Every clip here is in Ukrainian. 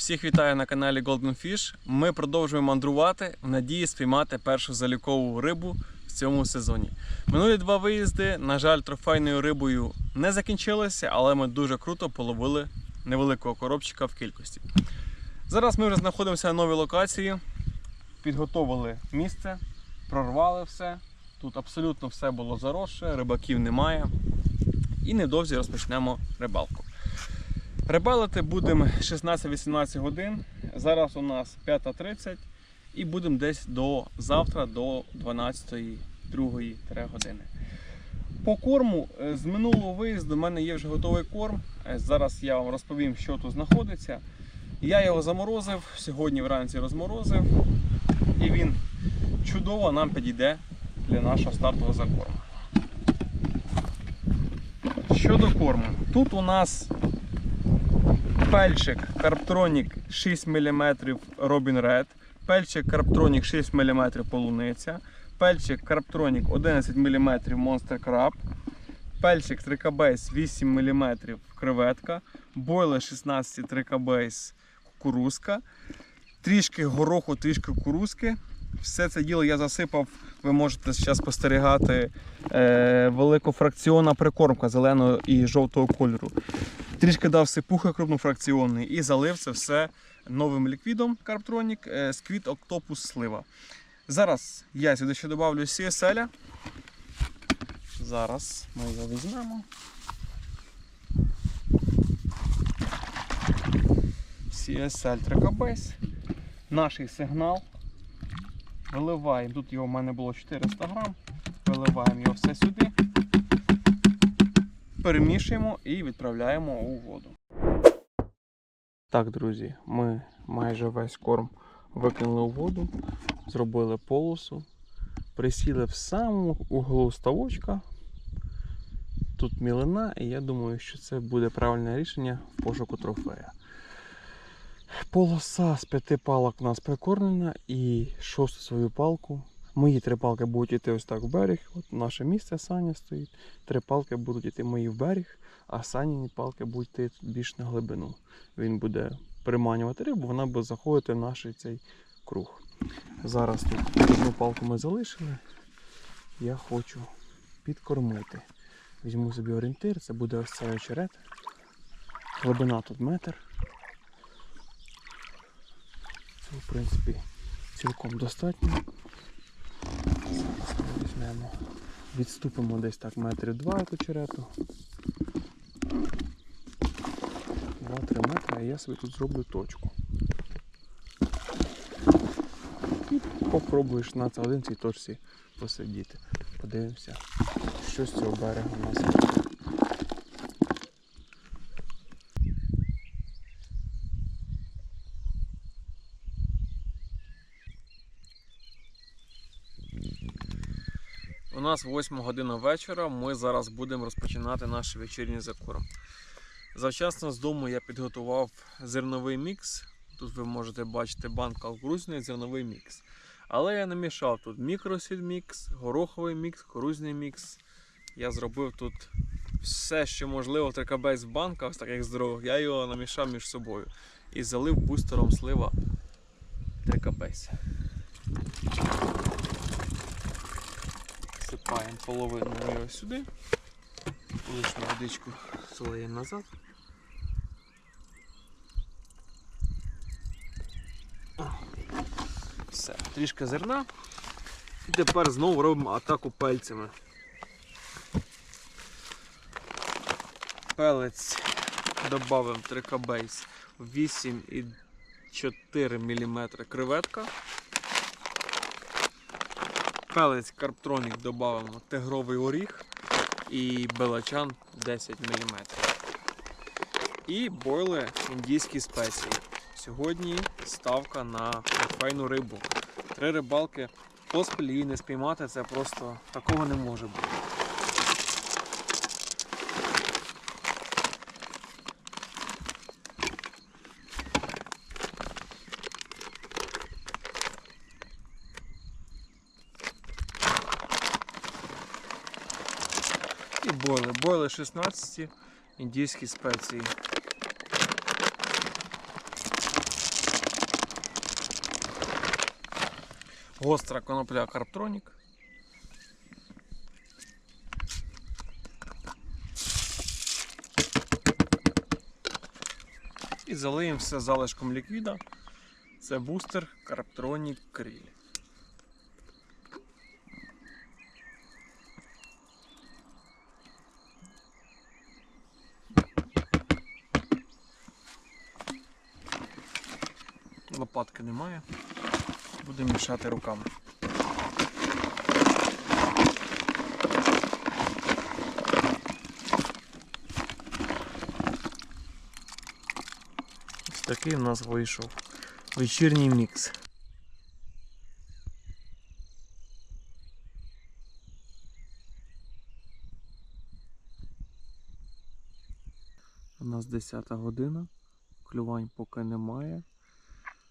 Всіх вітаю на каналі Golden Fish. Ми продовжуємо мандрувати в надії спіймати першу залікову рибу в цьому сезоні. Минулі два виїзди, на жаль, трофейною рибою не закінчилися, але ми дуже круто половили невеликого коробчика в кількості. Зараз ми вже знаходимося на новій локації, підготовили місце, прорвали все. Тут абсолютно все було заросше, рибаків немає. І невдовзі розпочнемо рибалку. Рибалити будемо 16-18 годин. Зараз у нас 5.30 і будемо десь до завтра до 12-2 години. По корму е, з минулого виїзду в мене є вже готовий корм. Е, Зараз я вам розповім, що тут знаходиться. Я його заморозив, сьогодні вранці розморозив, і він чудово нам підійде для нашого стартового закорму. Щодо корму, тут у нас пельчик Карптронік 6 мм Robin Red, пельчик Карптронік 6 мм полуниця, пельчик Карптронік 11 мм Monster Crab, пельчик Трикабейс 8 мм креветка, бойлер 16 Трикабейс кукурузка, трішки гороху, трішки кукурузки. Все це діло я засипав, ви можете зараз спостерігати е, великофракціонна прикормка зеленого і жовтого кольору. Трішки дав сипуха крупнофракціонний і залив це все новим ліквідом Карптронік Squid Octopus слива. Зараз я сюди ще додавлю CSL. Зараз ми його візьмемо. CSL Трикабейс. Наш сигнал. Виливаємо. Тут його в мене було 400 грам. Виливаємо його все сюди перемішуємо і відправляємо у воду. Так, друзі, ми майже весь корм викинули у воду, зробили полосу, присіли в самому углу ставочка. Тут мілина, і я думаю, що це буде правильне рішення в пошуку трофея. Полоса з п'яти палок у нас прикормлена і шосту свою палку Мої три палки будуть йти ось так в берег. От наше місце Саня стоїть. Три палки будуть йти мої в берег, а Саніні палки будуть йти більш на глибину. Він буде приманювати рибу, вона буде заходити в наш цей круг. Зараз тут одну палку ми залишили. Я хочу підкормити. Візьму собі орієнтир, це буде ось цей очерет. Глибина тут метр. Це, в принципі, цілком достатньо. Візьмемо, відступимо десь так метрів два очерету. 2-3 метри, а я собі тут зроблю точку. І попробуєш на цій точці посидіти. Подивимося, що з цього берега у нас. Нас 8 година вечора. Ми зараз будемо розпочинати наш вечірній закорм. Завчасно з дому я підготував зерновий мікс. Тут ви можете бачити банк кукурудзяний зерновий мікс. Але я намішав тут мікросід мікс, гороховий мікс, кукурудзяний мікс. Я зробив тут все, що можливо в трикабейс банка, ось таких здорових. Я його намішав між собою і залив бустером слива трикабейс. Всипаємо половину його сюди. Лишню водичку солеємо назад. Все, трішки зерна. І тепер знову робимо атаку пальцями. Пелець додаємо трикабейс 8,4 мм креветка. Пелець Карптронік додамо тигровий оріг і белачан 10 мм. І бойли індійські спеції. Сьогодні ставка на трофейну рибу. Три рибалки поспіль її не спіймати, це просто такого не може бути. бойли. Бойли 16 індійські спеції. Гостра конопля Карптронік. І залиємо все залишком ліквіда. Це бустер Карптронік Кріль. Лопатки немає. Будемо мішати руками. Ось такий у нас вийшов вечірній мікс. У нас 10 година, клювань поки немає,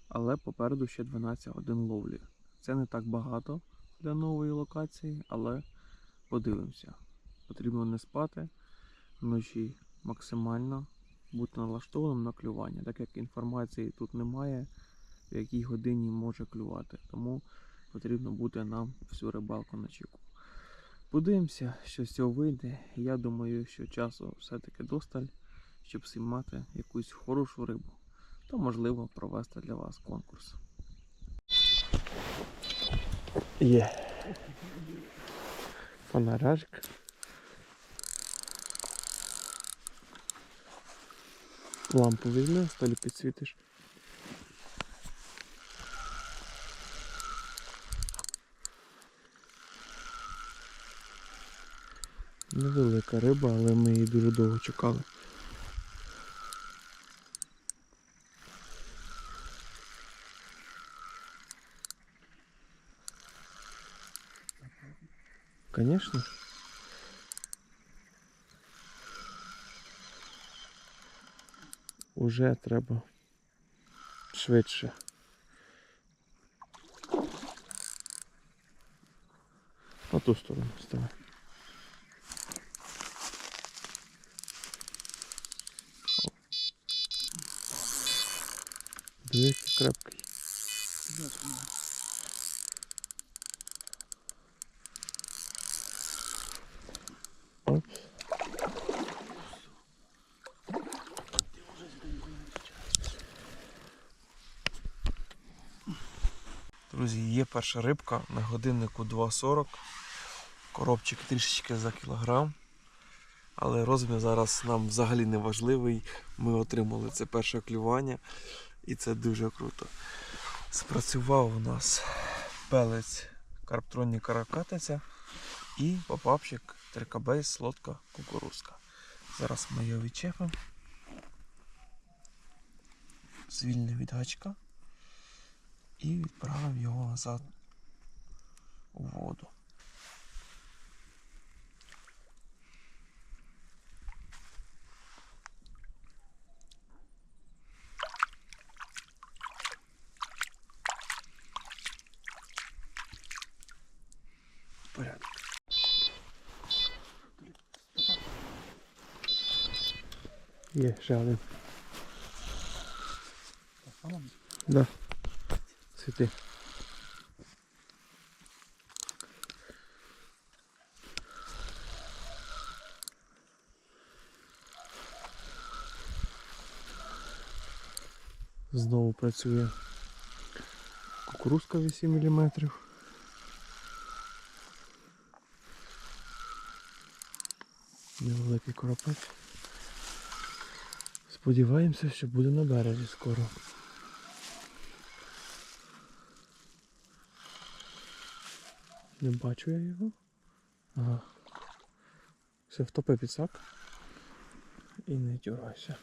але попереду ще 12 годин ловлі. Це не так багато для нової локації, але подивимося. Потрібно не спати вночі максимально бути налаштованим на клювання, так як інформації тут немає, в якій годині може клювати. Тому потрібно бути нам всю рибалку на чеку. Подивимося, що з цього вийде. Я думаю, що часу все-таки досталь, щоб мати якусь хорошу рибу, то можливо провести для вас конкурс. Є. Фонарик. Лампу візьми, столі підсвітиш. Невелика риба, але ми її дуже довго чекали. Конечно. Уже треба швидше. На ту сторону ставай. Дивіться крепкий. Перша рибка на годиннику 2.40. Коробчик трішечки за кілограм. Але розмір зараз нам взагалі не важливий. Ми отримали це перше клювання і це дуже круто. Спрацював у нас пелець карптронні каракатиця і попапчик трикабейс слодка кукурузка. Зараз ми його відчепимо. Звільнимо від гачка і відправимо його назад у воду. Порядок. Є ще один. Да. Світи. Знову працює кукурузка 8 мм. Невеликий коропець. Сподіваємося, що буде на березі скоро. Не бачу я його. Ага. Все, втопи підсак. І не дюрайся.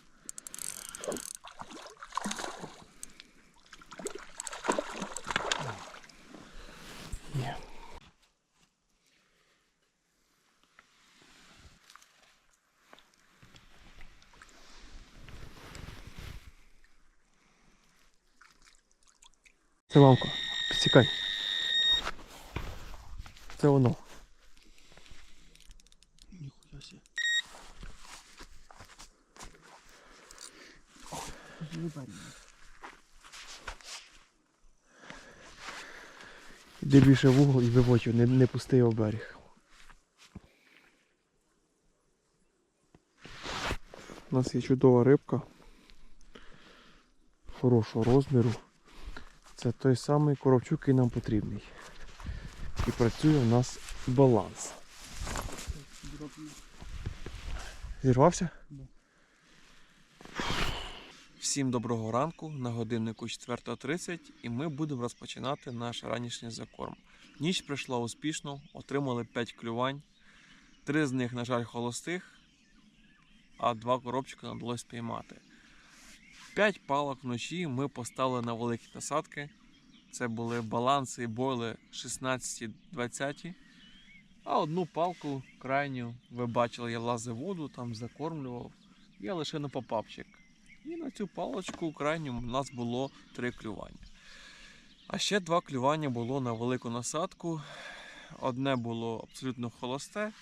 Це мамка. Підсікай. Це воно. Ніхуя себе. Іди більше в угол і виводь не, не пусти його в берег. У нас є чудова рибка. Хорошого розміру. Це той самий коробчук, який нам потрібний. І працює у нас баланс. Зірвався? Всім доброго ранку на годиннику 4.30 і ми будемо розпочинати наш ранішній закорм. Ніч пройшла успішно, отримали 5 клювань. Три з них, на жаль, холостих, а два коробчика нам вдалося спіймати. 5 палок вночі ми поставили на великі насадки. Це були баланси і бойли 16-20. А одну палку крайню, ви бачили, я лазив воду, там закормлював. Я лише на попапчик. І на цю палочку крайню у нас було три клювання. А ще два клювання було на велику насадку. Одне було абсолютно холосте,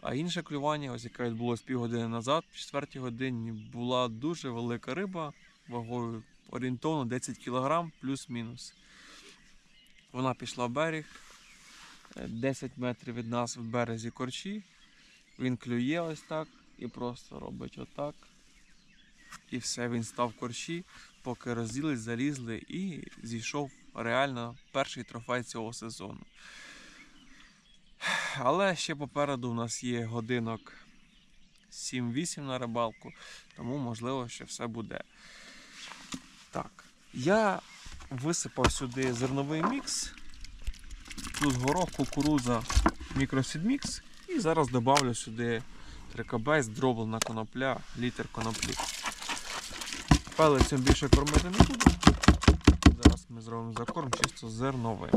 а інше клювання, ось яке відбулося півгодини назад, в четвертій годині, була дуже велика риба вагою орієнтовно 10 кг плюс-мінус. Вона пішла в берег. е, 10 метрів від нас в березі корчі. Він клює ось так і просто робить отак. І все, він став корчі, поки розділись, залізли і зійшов реально перший трофей цього сезону. Але ще попереду у нас є годинок 7-8 на рибалку, тому можливо, що все буде. Так, я висипав сюди зерновий мікс. Тут горох, кукурудза, мікросідмікс. І зараз додавлю сюди трикабейс, дроблена конопля, літр коноплі. Пелицем більше кормити не буду. Зараз ми зробимо закорм чисто зерновим.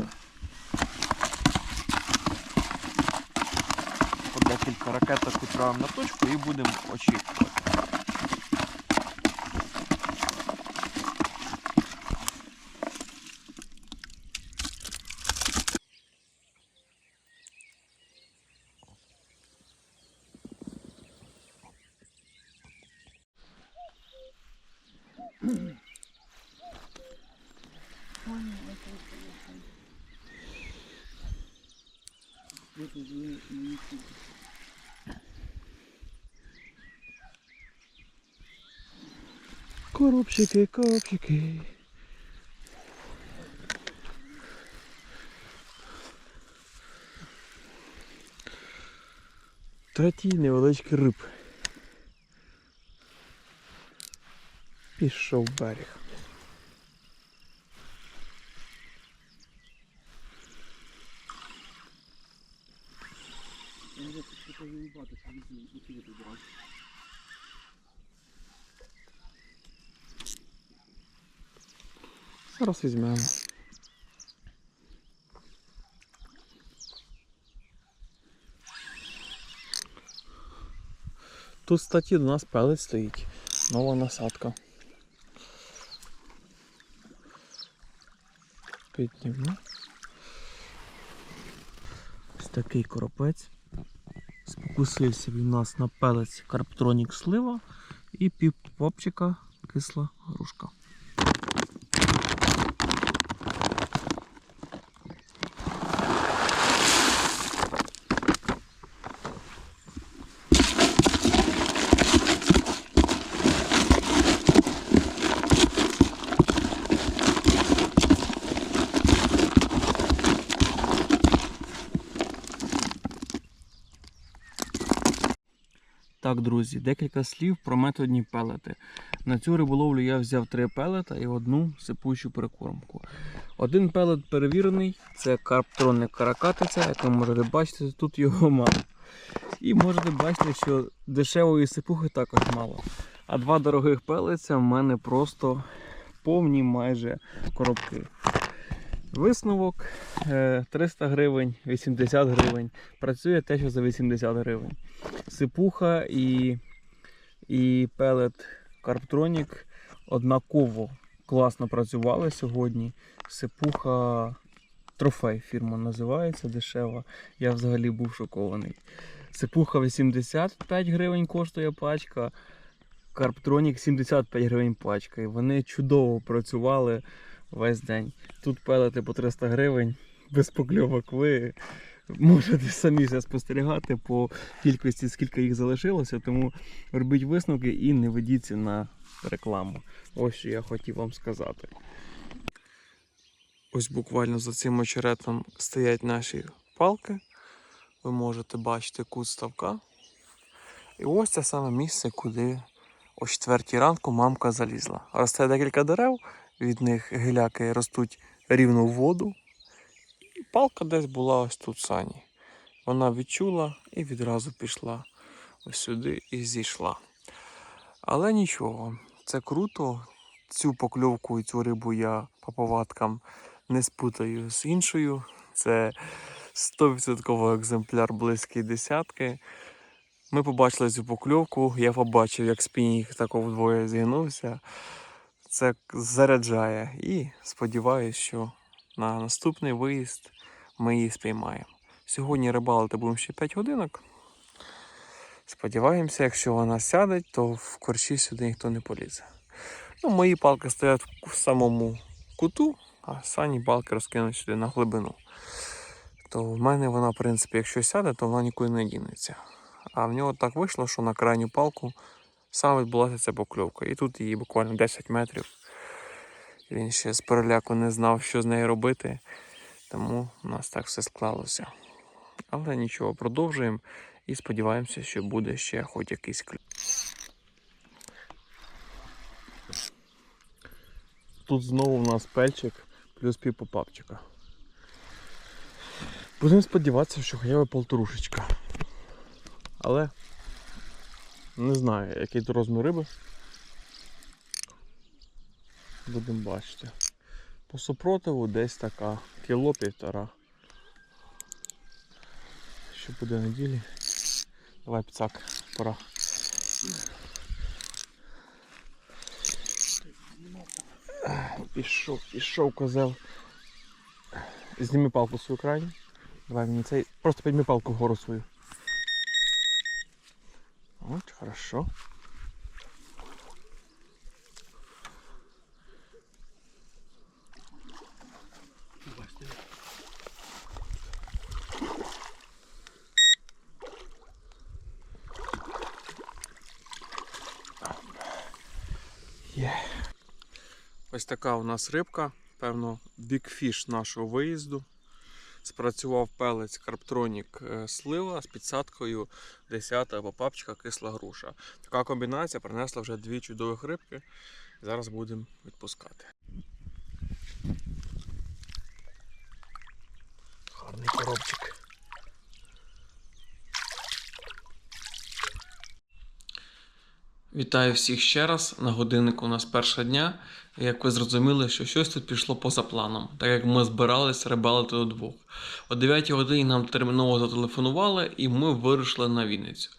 По декілька ракеток відправимо на точку і будемо очікувати. Коробчики, коробчики. Третій невеличкий риб. Пішов берег. Зараз візьмемо. Тут, кстати, до нас пелець стоїть. Нова насадка. Підніму. Ось такий коропець. Спокусився він у нас на пелець Карптронік слива і пів попчика кисла грушка. Так, друзі, декілька слів про методні пелети. На цю риболовлю я взяв три пелета і одну сипучу прикормку. Один пелет перевірений, це карптронник каракатиця, як ви можете бачити, тут його мало. І можете бачити, що дешевої сипухи також мало. А два дорогих пелеця в мене просто повні майже коробки. Висновок е, 300 гривень, 80 гривень. Працює те, що за 80 гривень. Сипуха і, і пелет Карптронік однаково класно працювали сьогодні. Сипуха трофей фірма називається дешева. Я взагалі був шокований. Сипуха 85 гривень коштує пачка. Карптронік 75 гривень пачка. І вони чудово працювали весь день. Тут пелети по 300 гривень. без покльовок. Ви можете самі все спостерігати по кількості, скільки їх залишилося, тому робіть висновки і не ведіться на рекламу. Ось що я хотів вам сказати. Ось буквально за цим очеретом стоять наші палки. Ви можете бачити кут ставка. І ось це саме місце, куди о 4 ранку мамка залізла. Росте декілька дерев, від них гіляки ростуть рівно в воду. І палка десь була ось тут сані. Вона відчула і відразу пішла ось сюди і зійшла. Але нічого, це круто. Цю покльовку і цю рибу я по повадкам не спутаю з іншою. Це 100% екземпляр близький десятки. Ми побачили цю покльовку, я побачив, як спінінг тако вдвоє зігнувся. Це заряджає. І сподіваюся, що на наступний виїзд ми її спіймаємо. Sьогодні рибалити будемо ще 5 годинок. Сподіваємося, якщо вона сяде, то в корчі сюди ніхто не полізе. Ну, мої палки стоять в самому куту, а сані палки розкинуть сюди на глибину. То в мене вона, в принципі, якщо сяде, то вона нікуди не дінеться. А в нього так вийшло, що на крайню палку саме відбулася ця покльовка. І тут її буквально 10 метрів. Він ще з переляку не знав, що з нею робити, тому у нас так все склалося. Але нічого, продовжуємо і сподіваємося, що буде ще хоч якийсь клюв. Тут знову у нас пельчик плюс півпопапчика. Будемо сподіватися, що хоча б полторушечка. Але не знаю, який тут розмір риби. Будемо бачити. По супротиву десь така кіло півтора. Що буде на ділі? Давай піцак, пора. Пішов, пішов козел. Зніми палку свою крайню. Давай мені цей. Просто підніми палку вгору свою. От, хорошо. Є. Ось така у нас рибка, певно, бікфіш нашого виїзду. Спрацював пелець Карптронік е, слива з підсадкою 10 або папчика кисла груша. Така комбінація принесла вже дві чудових рибки. Зараз будемо відпускати. Гарний коробчик. Вітаю всіх ще раз. На годиннику у нас перша дня. Як ви зрозуміли, що щось тут пішло поза планом, так як ми збиралися рибалити удвох. О 9 годині нам терміново зателефонували, і ми вирушили на Вінницю.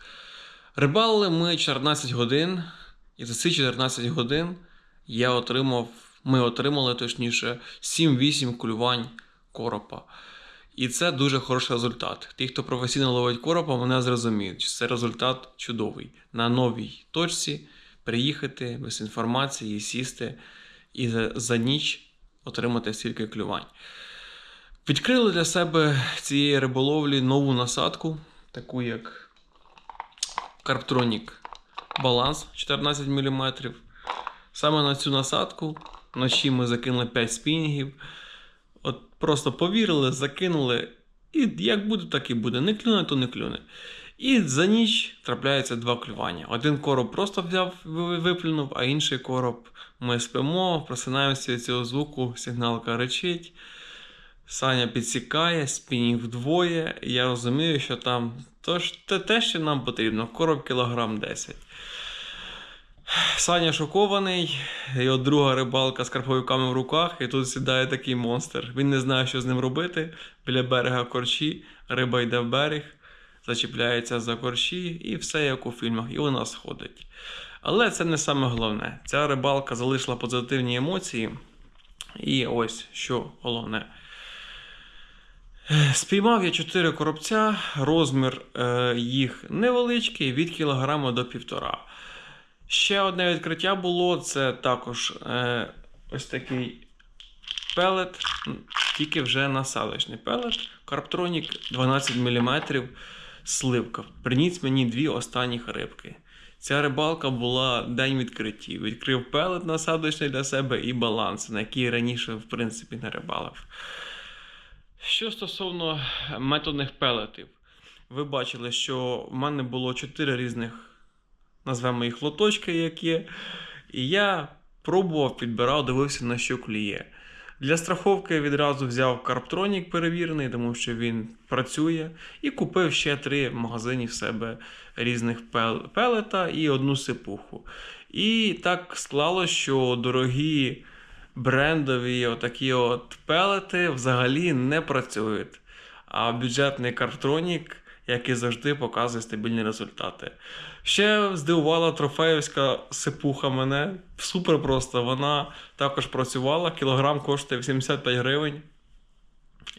Рибалили ми 14 годин, і за ці 14 годин я отримав, ми отримали точніше 7-8 клювань коропа. І це дуже хороший результат. Ті, хто професійно ловить коропа, мене зрозуміють, що це результат чудовий. На новій точці приїхати без інформації, сісти і за, ніч отримати стільки клювань. Відкрили для себе цієї риболовлі нову насадку, таку як Carptronic Balance 14 мм. Саме на цю насадку вночі ми закинули 5 спінінгів. От просто повірили, закинули, і як буде, так і буде. Не клюне, то не клюне. І за ніч трапляється два клювання. Один короб просто взяв, виплюнув, а інший короб ми спимо, просинаємося від цього звуку, сигналка речить. Саня підсікає, спінінг вдвоє. І я розумію, що там то ж, те, те, що нам потрібно, короб кілограм 10. Саня шокований, його друга рибалка з карповиками в руках, і тут сідає такий монстр. Він не знає, що з ним робити. Біля берега корчі, риба йде в берег, зачіпляється за корчі, і все як у фільмах, і вона сходить. Але це не саме головне. Ця рибалка залишила позитивні емоції. І ось що головне. Спіймав я 4 коробця, розмір е, їх невеличкий від кілограма до півтора. Ще одне відкриття було це також е, ось такий пелет, тільки вже насадочний пелет. Карптронік 12 мм сливка. Приніс мені дві останніх рибки. Ця рибалка була день відкриттів. Відкрив пелет насадочний для себе і баланс, на який раніше, в принципі, не рибалив. Що стосовно методних пелетів, ви бачили, що в мене було 4 різних, назвемо їх лоточки, як є. І я пробував, підбирав, дивився на що клює. Для страховки відразу взяв Карптронік перевірений, тому що він працює, і купив ще три в магазині в себе різних пел- пелета і одну сипуху. І так склало, що дорогі брендові отакі от пелети взагалі не працюють. А бюджетний Карптронік, як і завжди, показує стабільні результати. Ще здивувала трофеївська сипуха мене. Супер просто. Вона також працювала. Кілограм коштує 85 гривень.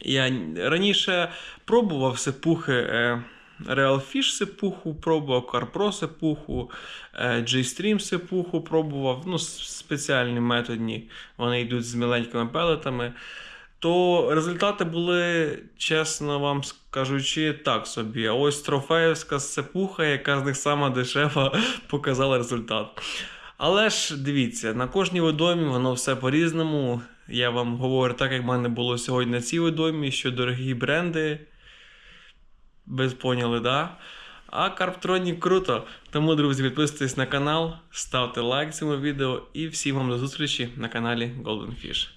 Я раніше пробував сипухи. Е, Real Fish сипуху, пробував CarPro сипуху, е, G-Stream сипуху пробував. Ну, спеціальні методні. Вони йдуть з міленькими пелетами. То результати були, чесно вам скажучи, так собі. А ось трофеївська сипуха, яка з них сама дешева, показала результат. Але ж дивіться, на кожній водоймі воно все по-різному. Я вам говорю так, як в мене було сьогодні на цій водоймі, що дорогі бренди. Ви поняли, да? А Карптронік круто. Тому, друзі, підписуйтесь на канал, ставте лайк цьому відео і всім вам до зустрічі на каналі Golden Fish.